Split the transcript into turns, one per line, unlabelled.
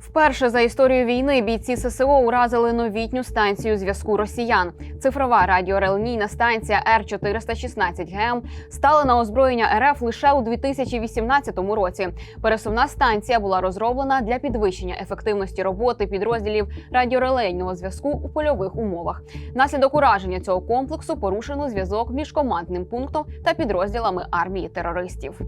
Вперше за історію війни бійці ССО уразили новітню станцію зв'язку росіян. Цифрова радіорелінійна станція Р 416 ГМ стала на озброєння РФ лише у 2018 році. Пересувна станція була розроблена для підвищення ефективності роботи підрозділів радіорелейного зв'язку у польових умовах. Наслідок ураження цього комплексу порушено зв'язок між командним пунктом та підрозділами армії терористів.